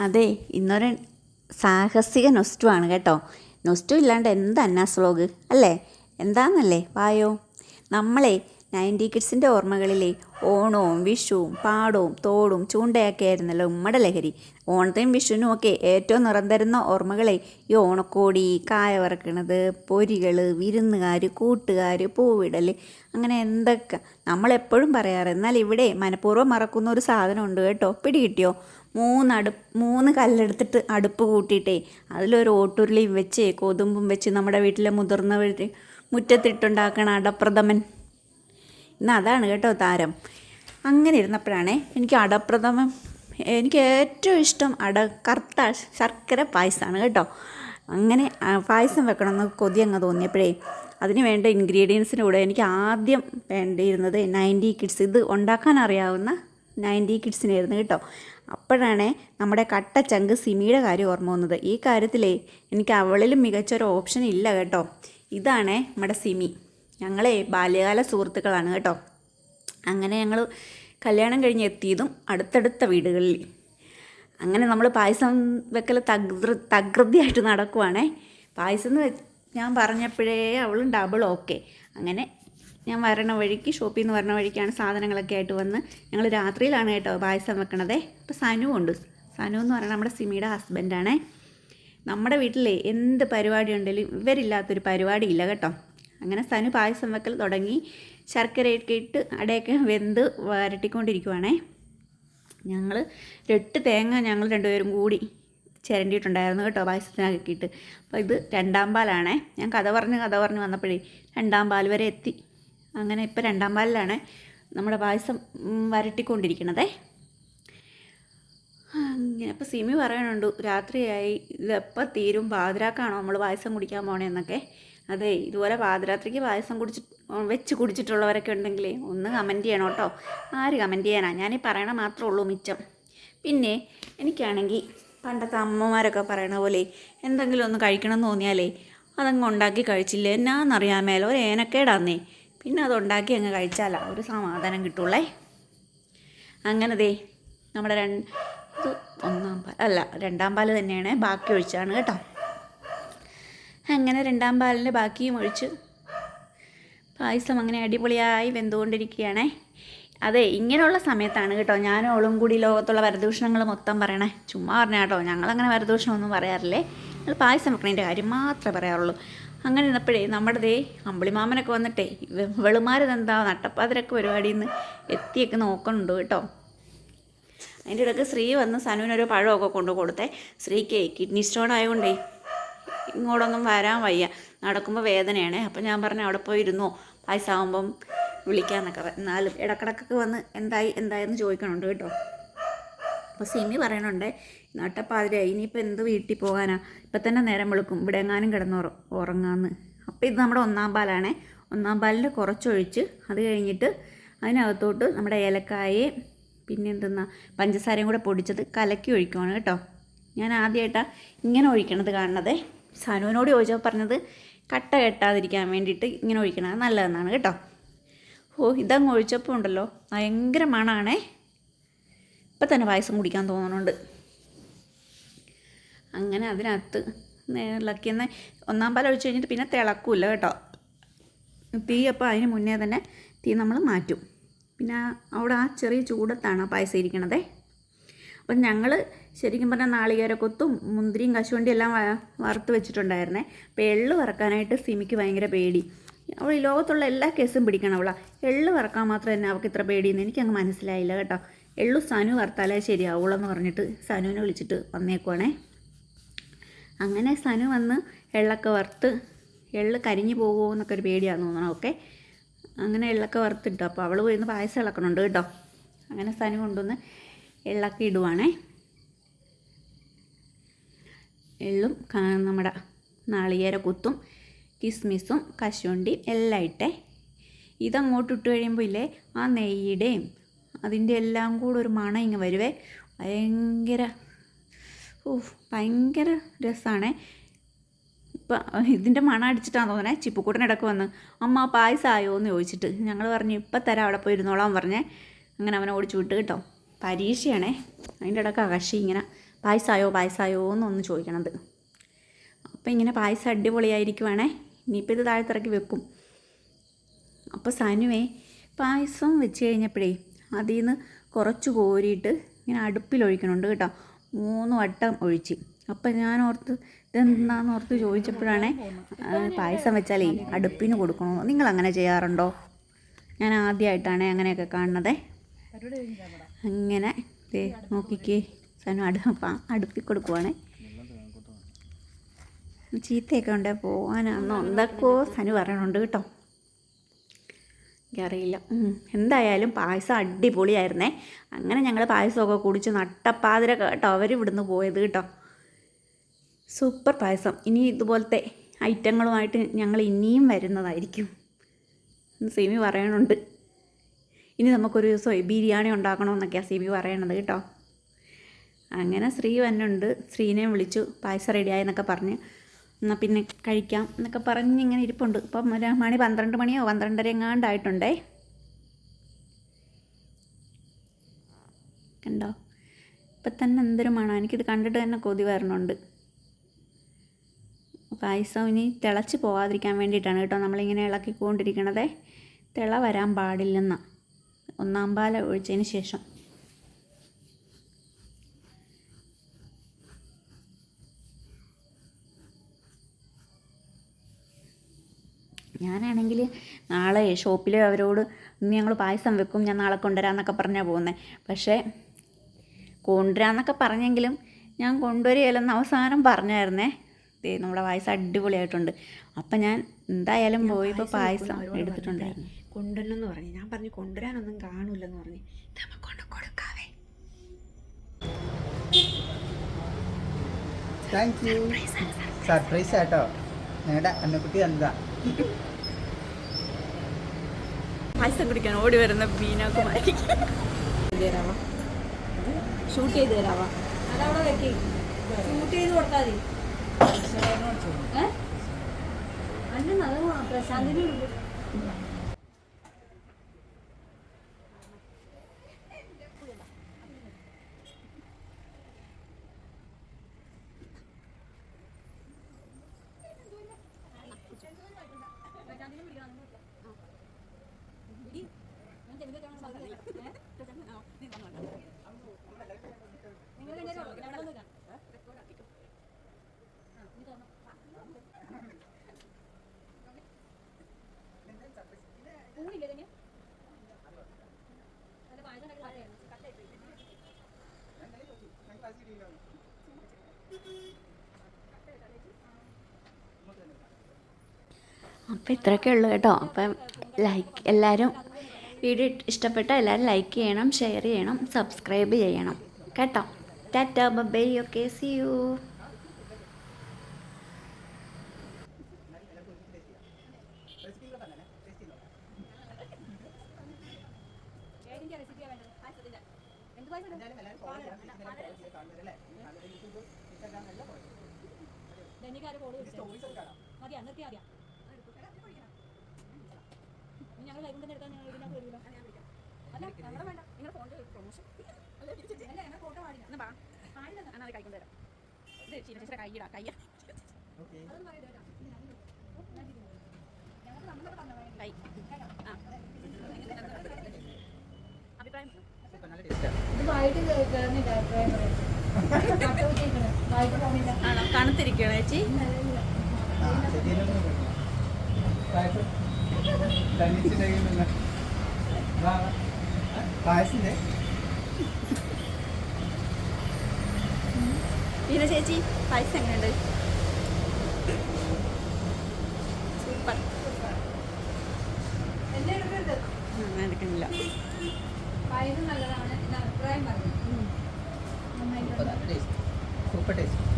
അതെ ഇന്നൊരു സാഹസിക നൊസ്റ്റു ആണ് കേട്ടോ. നൊസ്റ്റു ഇല്ലാണ്ട് എന്താ വ്ലോഗ് അല്ലേ? എന്താണെന്നല്ലേ വായോ? നമ്മളെ നയന്റി കിഡ്സിന്റെ ഓർമ്മകളിലെ ഓണവും വിഷുവും പാടവും തോടും ചൂണ്ടയൊക്കെ ആയിരുന്നല്ലോ ഉമ്മടെ ലഹരി. ഓണത്തിനും വിഷുവിനും ഒക്കെ ഏറ്റവും നിറം തരുന്ന ഓർമ്മകളെ ഈ ഓണക്കോടി കായ വറക്കണത് പൊരികൾ വിരുന്നുകാർ കൂട്ടുകാർ പൂവിടൽ അങ്ങനെ എന്തൊക്കെ നമ്മളെപ്പോഴും പറയാറ്. എന്നാൽ ഇവിടെ മനഃപൂർവം മറക്കുന്ന ഒരു സാധനമുണ്ട് കേട്ടോ. പിടി കിട്ടിയോ? മൂന്ന് അടുപ്പ് മൂന്ന് കല്ലെടുത്തിട്ട് അടുപ്പ് കൂട്ടിയിട്ടേ അതിലൊരു ഓട്ടുരുളിയും വെച്ച് കൊതുമ്പും വെച്ച് നമ്മുടെ വീട്ടിലെ മുതിർന്നവർ മുറ്റത്തിട്ടുണ്ടാക്കണ അടപ്രഥമൻ. ഇന്ന് അതാണ് കേട്ടോ താരം. അങ്ങനെ ഇരുന്നപ്പോഴാണേ എനിക്ക് അടപ്രഥമൻ എനിക്ക് ഏറ്റവും ഇഷ്ടം അട കറുത്ത ശർക്കര പായസമാണ് കേട്ടോ. അങ്ങനെ പായസം വെക്കണമെന്ന് കൊതി അങ്ങ് തോന്നിയപ്പോഴേ അതിന് വേണ്ട ഇൻഗ്രീഡിയൻസിന്റെ കൂടെ എനിക്ക് ആദ്യം വേണ്ടിയിരുന്നത് നയന്റി കിഡ്സ്. ഇത് ഉണ്ടാക്കാൻ അറിയാവുന്ന നയന്റി കിഡ്സിനായിരുന്നു കേട്ടോ. അപ്പോഴാണ് നമ്മുടെ കട്ട ചങ്ക് സിമിയുടെ കാര്യം ഓർമ്മ വന്നത്. ഈ കാര്യത്തിലേ എനിക്ക് അവളിലും മികച്ചൊരു ഓപ്ഷൻ ഇല്ല കേട്ടോ. ഇതാണ് നമ്മുടെ സിമി. ഞങ്ങളെ ബാല്യകാല സുഹൃത്തുക്കളാണ് കേട്ടോ. അങ്ങനെ ഞങ്ങൾ കല്യാണം കഴിഞ്ഞ് എത്തിയതും അടുത്തടുത്ത വീടുകളിൽ. അങ്ങനെ നമ്മൾ പായസം വെക്കൽ തകൃ തകൃതിയായിട്ട് നടക്കുവാണേ. പായസം എന്ന് ഞാൻ പറഞ്ഞപ്പോഴേ അവളും ഡബിൾ ഓക്കെ അങ്ങനെ ഞാൻ വരണ വഴിക്ക് ഷോപ്പിൽ നിന്ന് വരണ വഴിക്കാണ് സാധനങ്ങളൊക്കെ ആയിട്ട് വന്ന് ഞങ്ങൾ രാത്രിയിലാണ് കേട്ടോ പായസം വെക്കണതേ. അപ്പോൾ ഉണ്ട്. സനു എന്ന് പറഞ്ഞാൽ നമ്മുടെ സിമിയുടെ ഹസ്ബൻഡാണേ നമ്മുടെ വീട്ടിലെ എന്ത് പരിപാടി ഉണ്ടെങ്കിലും ഇവരില്ലാത്തൊരു പരിപാടി ഇല്ല കേട്ടോ. അങ്ങനെ സനു പായസം വെക്കൽ തുടങ്ങി ശർക്കരയൊക്കെ ഇട്ട് അടയൊക്കെ വെന്ത് വരട്ടിക്കൊണ്ടിരിക്കുവാണേ. ഞങ്ങൾ എട്ട് തേങ്ങ ഞങ്ങൾ രണ്ടുപേരും കൂടി ചിരണ്ടിയിട്ടുണ്ടായിരുന്നു കേട്ടോ പായസത്തിനാക്കിയിട്ട് അപ്പോൾ ഇത് രണ്ടാം പാലാണേ. ഞാൻ കഥ പറഞ്ഞ് കഥ പറഞ്ഞ് വന്നപ്പോഴേ രണ്ടാം പാൽ വരെ എത്തി. അങ്ങനെ ഇപ്പോൾ രണ്ടാം പാലിലാണ് നമ്മുടെ പായസം വരട്ടിക്കൊണ്ടിരിക്കണത്. അങ്ങനെ അപ്പോൾ സിമി പറയാനുണ്ട് രാത്രിയായി ഇതെപ്പോൾ തീരും? പാതിരാക്കാണോ നമ്മൾ പായസം കുടിക്കാൻ പോണേന്നൊക്കെ. അതെ ഇതുപോലെ പാതിരാത്രിക്ക് പായസം കുടിച്ച് വെച്ച് കുടിച്ചിട്ടുള്ളവരൊക്കെ ഉണ്ടെങ്കിൽ ഒന്ന് കമന്റ് ചെയ്യണം കേട്ടോ. ആര് കമന്റ് ചെയ്യാനാ? ഞാനീ പറയണ മാത്രമേ ഉള്ളൂ മിച്ചം. പിന്നെ എനിക്കാണെങ്കിൽ പണ്ടത്തെ അമ്മമാരൊക്കെ പറയണ പോലെ എന്തെങ്കിലും ഒന്ന് കഴിക്കണം എന്ന് തോന്നിയാലേ അതങ്ങ് ഉണ്ടാക്കി കഴിച്ചില്ലേ? എന്നാന്നറിയാമേലോ ഒരു ഏനക്കേടാന്നേ പിന്നെ അത് ഉണ്ടാക്കി അങ്ങ് കഴിച്ചാലാ. ഒരു സമാധാനം കിട്ടുള്ളേ. അങ്ങനെ ദേ നമ്മുടെ രണ്ട് ഒന്നാം പാൽ അല്ല രണ്ടാം പാൽ തന്നെയാണ്. ബാക്കി ഒഴിച്ചാണ് കേട്ടോ. അങ്ങനെ രണ്ടാം പാലിന്റെ ബാക്കിയും ഒഴിച്ച് പായസം അങ്ങനെ അടിപൊളിയായി വെന്തുകൊണ്ടിരിക്കുകയാണേ. അതെ ഇങ്ങനെയുള്ള സമയത്താണ് കേട്ടോ ഞാനും ഓളും കൂടി ലോകത്തുള്ള വരദൂഷണങ്ങൾ മൊത്തം പറയണേ. ചുമ്മാ പറഞ്ഞ കേട്ടോ ഞങ്ങളങ്ങനെ വരദൂഷണമൊന്നും പറയാറില്ലേ? ഞങ്ങൾ പായസം വെക്കണതിന്റെ കാര്യം മാത്രമേ പറയാറുള്ളൂ. അങ്ങനെ ഇരുന്നപ്പോഴേ നമ്മുടെ ദേ അമ്പിളിമാമനൊക്കെ വന്നിട്ടേ വെളുമാരതെന്താ നട്ടപ്പാതിരൊക്കെ പരിപാടിയിൽ നിന്ന് എത്തിയൊക്കെ നോക്കുന്നുണ്ട് കേട്ടോ. അതിന്റെ ഇടയ്ക്ക് ശ്രീ വന്ന് സനുവിനൊരു പഴമൊക്കെ കൊണ്ടു കൊടുത്തേ. ശ്രീക്ക് കിഡ്നി സ്റ്റോൺ ആയതുകൊണ്ടേ ഇങ്ങോട്ടൊന്നും വരാൻ വയ്യ. നടക്കുമ്പോൾ വേദനയാണ്. അപ്പം ഞാൻ പറഞ്ഞു അവിടെ പോയി ഇരുന്നോ. പായസമാകുമ്പം വിളിക്കാമെന്നൊക്കെ എന്നാലും ഇടക്കിടക്കൊക്കെ വന്ന് എന്തായി എന്തായെന്ന് ചോദിക്കണുണ്ട് കേട്ടോ. അപ്പോൾ സിമി പറയണുണ്ട് നട്ടപ്പാതിരായി ഇനിയിപ്പോൾ എന്ത് വീട്ടിൽ പോകാനാ? ഇപ്പം തന്നെ നേരം വെളുക്കും ഇവിടെ എങ്ങാനും കിടന്ന് ഉറങ്ങാന്ന്. അപ്പോൾ ഇത് നമ്മുടെ ഒന്നാം പാലാണേ. ഒന്നാം പാലിന്റെ കുറച്ചൊഴിച്ച് അത് കഴിഞ്ഞിട്ട് അതിനകത്തോട്ട് നമ്മുടെ ഏലക്കായയും പിന്നെ എന്തെന്നാ പഞ്ചസാരയും കൂടെ പൊടിച്ചത് കലക്കി ഒഴിക്കുവാണ് കേട്ടോ. ഞാൻ ആദ്യമായിട്ടാണ് ഇങ്ങനെ ഒഴിക്കണത് കാണണതേ സനുവിനോട് ചോദിച്ചപ്പോൾ പറഞ്ഞത് കട്ട കെട്ടാതിരിക്കാൻ വേണ്ടിയിട്ട് ഇങ്ങനെ ഒഴിക്കണത് നല്ലതെന്നാണ് കേട്ടോ. ഓ ഇതങ്ങ് ഒഴിച്ചപ്പോൾ ഉണ്ടല്ലോ ഭയങ്കര മണമാണേ ഇപ്പം തന്നെ പായസം കുടിക്കാൻ തോന്നുന്നുണ്ട്. അങ്ങനെ അതിനകത്ത് ഇളക്കിയെന്ന് ഒന്നാം പാൽ ഒഴിച്ച് കഴിഞ്ഞിട്ട് പിന്നെ തിളക്കില്ല കേട്ടോ. തീ അപ്പോൾ അതിന് മുന്നേ തന്നെ തീ നമ്മൾ മാറ്റും. പിന്നെ അവിടെ ആ ചെറിയ ചൂടത്താണ് പായസം ഇരിക്കണതേ. അപ്പം ഞങ്ങൾ ശരിക്കും പറഞ്ഞാൽ നാളികേരക്കൊത്തും മുന്തിരിയും കശുവണ്ടിയും എല്ലാം വറുത്ത് വെച്ചിട്ടുണ്ടായിരുന്നേ. അപ്പോൾ എള്ള് വറക്കാനായിട്ട് സിമിക്ക് ഭയങ്കര പേടി. അവൾ ഈ ലോകത്തുള്ള എല്ലാ കേസും പിടിക്കണം അവളാ. എള്ള് വറക്കാൻ മാത്രം തന്നെ അവൾക്ക് ഇത്ര പേടിയെന്ന് എനിക്കങ്ങ് മനസ്സിലായില്ല കേട്ടോ. എള്ളു സനു വർത്താലേ ശരിയാവുള്ളൂ എന്ന് പറഞ്ഞിട്ട് സനുവിനെ വിളിച്ചിട്ട് വന്നേക്കുവാണേ. അങ്ങനെ സനു വന്ന് എള്ളൊക്കെ വറുത്ത് എള്ള് കരിഞ്ഞു പോകുമോ എന്നൊക്കെ ഒരു പേടിയാണെന്ന് തോന്നണം? ഓക്കെ. അങ്ങനെ എള്ളൊക്കെ വറുത്തിട്ടു? അപ്പോൾ അവൾ പോയി പായസം ഇളക്കണുണ്ട് കേട്ടോ. അങ്ങനെ സനു കൊണ്ടുവന്ന് എള്ളൊക്കെ ഇടുവാണേ. എള്ളും നമ്മുടെ നാളികേര കുത്തും കിസ്മിസും കശുവണ്ടിയും എല്ലാം ഇട്ടേ. ഇതങ്ങോട്ട് ഇട്ട് കഴിയുമ്പോൾ ഇല്ലേ ആ നെയ്യുടെയും അതിന്റെ എല്ലാം കൂടെ ഒരു മണം ഇങ്ങ് വരുവേ. ഭയങ്കര ഓ ഭയങ്കര രസമാണേ ഇപ്പം ഇതിന്റെ മണം അടിച്ചിട്ടാന്ന് തോന്നണേ. ചിപ്പുക്കൂട്ടൻ ഇടയ്ക്ക് വന്ന് അമ്മ പായസമായോ എന്ന് ചോദിച്ചിട്ട് ഞങ്ങൾ പറഞ്ഞു ഇപ്പം തരാം അവിടെ പോയി ഇരുന്നോളാം പറഞ്ഞേ. അങ്ങനെ അവനെ ഓടിച്ചു വിട്ട് കേട്ടോ. പരീക്ഷയാണേ. അതിന്റെ ഇടയ്ക്ക് കക്ഷി ഇങ്ങനെ പായസമായോ പായസമായോ എന്നൊന്ന് ചോദിക്കണത്. അപ്പം ഇങ്ങനെ പായസം അടിപൊളിയായിരിക്കുവാണേ. ഇനിയിപ്പോൾ ഇത് താഴത്തിറക്കി വെക്കും. അപ്പോൾ സനുവേ പായസം വെച്ച് കഴിഞ്ഞപ്പോഴേ അതിൽ നിന്ന് കുറച്ച് കോരിയിട്ട് ഇങ്ങനെ അടുപ്പിലൊഴിക്കണുണ്ട് കേട്ടോ. മൂന്ന് വട്ടം ഒഴിച്ച്. അപ്പം ഞാൻ ഓർത്ത് ഇതെന്താന്ന് ഓർത്ത് ചോദിച്ചപ്പോഴാണേ പായസം വെച്ചാലേ അടുപ്പിന് കൊടുക്കണോ. നിങ്ങൾ അങ്ങനെ ചെയ്യാറുണ്ടോ? ഞാൻ ആദ്യമായിട്ടാണ് അങ്ങനെയൊക്കെ കാണുന്നത്. അങ്ങനെ ദേ നോക്കിക്കേ സാധനം അടു അടുപ്പിൽ കൊടുക്കുവാണേ. ചീത്തയൊക്കെ ഉണ്ടേ പോകാനാണെന്നോ എന്തൊക്കെയോ സനു പറയണുണ്ട് കേട്ടോ. എനിക്കറിയില്ല. എന്തായാലും പായസം അടിപൊളിയായിരുന്നേ. അങ്ങനെ ഞങ്ങൾ പായസമൊക്കെ കുടിച്ച് നട്ടപ്പാതിര കേട്ടോ അവർ ഇവിടുന്ന് പോയത് കേട്ടോ. സൂപ്പർ പായസം. ഇനി ഇതുപോലത്തെ ഐറ്റങ്ങളുമായിട്ട് ഞങ്ങൾ ഇനിയും വരുന്നതായിരിക്കും. സിമി പറയണുണ്ട്. ഇനി നമുക്കൊരു ദിവസം ബിരിയാണി ഉണ്ടാക്കണമെന്നൊക്കെയാണ് സിമി പറയണത് കേട്ടോ. അങ്ങനെ ശ്രീ വന്നുണ്ട് ശ്രീനെ വിളിച്ചു. പായസം റെഡിയായെന്നൊക്കെ പറഞ്ഞ്. എന്നാൽ പിന്നെ കഴിക്കാം എന്നൊക്കെ പറഞ്ഞ് ഇങ്ങനെ ഇരിപ്പുണ്ട്. ഇപ്പം ഒരു മണി പന്ത്രണ്ട് മണിയോ പന്ത്രണ്ടര എങ്ങാണ്ടായിട്ടുണ്ടേ കണ്ടോ? ഇപ്പം തന്നെ എന്തൊരു മണം. എനിക്കിത് കണ്ടിട്ട് തന്നെ കൊതി വരണുണ്ട്. പായസം ഇനി തിളച്ച് പോകാതിരിക്കാൻ വേണ്ടിയിട്ടാണ് കേട്ടോ നമ്മളിങ്ങനെ ഇളക്കിക്കൊണ്ടിരിക്കണതേ. തിള വരാൻ പാടില്ലെന്ന. ഒന്നാം പാല ഒഴിച്ചതിന് ശേഷം. ഞാനാണെങ്കിൽ നാളെ ഷോപ്പിൽ അവരോട് ഇന്ന് ഞങ്ങൾ പായസം വെക്കും ഞാൻ നാളെ കൊണ്ടുവരാമെന്നൊക്കെ പറഞ്ഞാൽ പോകുന്നത് പക്ഷേ കൊണ്ടുവരാമെന്നൊക്കെ പറഞ്ഞെങ്കിലും ഞാൻ കൊണ്ടുവരികയില്ലെന്ന് അവസാനം പറഞ്ഞായിരുന്നേ. ദേ നമ്മുടെ പായസം അടിപൊളിയായിട്ടുണ്ട്. അപ്പം ഞാൻ എന്തായാലും പോയി ഇപ്പോൾ പായസം എടുത്തിട്ടുണ്ടായിരുന്നു. കൊണ്ടുവരണമെന്ന് പറഞ്ഞു. ഞാൻ പറഞ്ഞു കൊണ്ടുവരാനൊന്നും കാണൂലെന്ന് പറഞ്ഞു. നമുക്ക് കൊണ്ട് കൊടുക്കാവേ. താങ്ക് യു സർപ്രൈസ് ആട്ടോ. ഞങ്ങളുടെ അന്നക്കുട്ടി എന്താ പായസം കുടിക്കാൻ ഓടി വരുന്ന ബീനാകുമാരി. തരാവാ ഷൂട്ട് ചെയ്ത് തരാവാ അതവിടെ വെക്കി. ഷൂട്ട് ചെയ്ത് കൊടുത്താൽ മതി അല്ല അത് പ്രശാന്തിന് അപ്പോൾ ഇത്രയൊക്കെ ഉള്ളൂ കേട്ടോ. അപ്പം ലൈക്ക് എല്ലാവരും വീഡിയോ ഇഷ്ടപ്പെട്ട എല്ലാവരും ലൈക്ക് ചെയ്യണം ഷെയർ ചെയ്യണം സബ്സ്ക്രൈബ് ചെയ്യണം. കേട്ടോ. Tata bye okay see you ഞങ്ങൾ വൈകുന്നേരം എടുക്കാൻ ഞങ്ങൾ ഇതിനകത്ത് വരില്ല അല്ല നമ്മളെ വേണ്ട നിങ്ങൾ ഫോണിൽ പ്രൊമോഷൻ അല്ല ഞങ്ങൾ ഫോട്ടോ പാടില്ല എന്നാ പാടില്ല എന്നാൽ അത് കൈകൊണ്ട് തരാം ഇത് ശീലശേഷ കൈയിടാ ഓക്കെ അതൊന്നും പറയരുത് കൈ ആ അഭിപ്രായം ഇത് വായിട്ട് കയറുന്നില്ല അഭിപ്രായം ആണോ? തണുത്തിരിക്കുകയാണ് ചേച്ചി? പിന്നെ ചേച്ചി പായസം എങ്ങനെയുണ്ട്? സൂപ്പർ. എടുക്കുന്നില്ല. പായസം നല്ലതാണ് അഭിപ്രായം പറഞ്ഞു What is?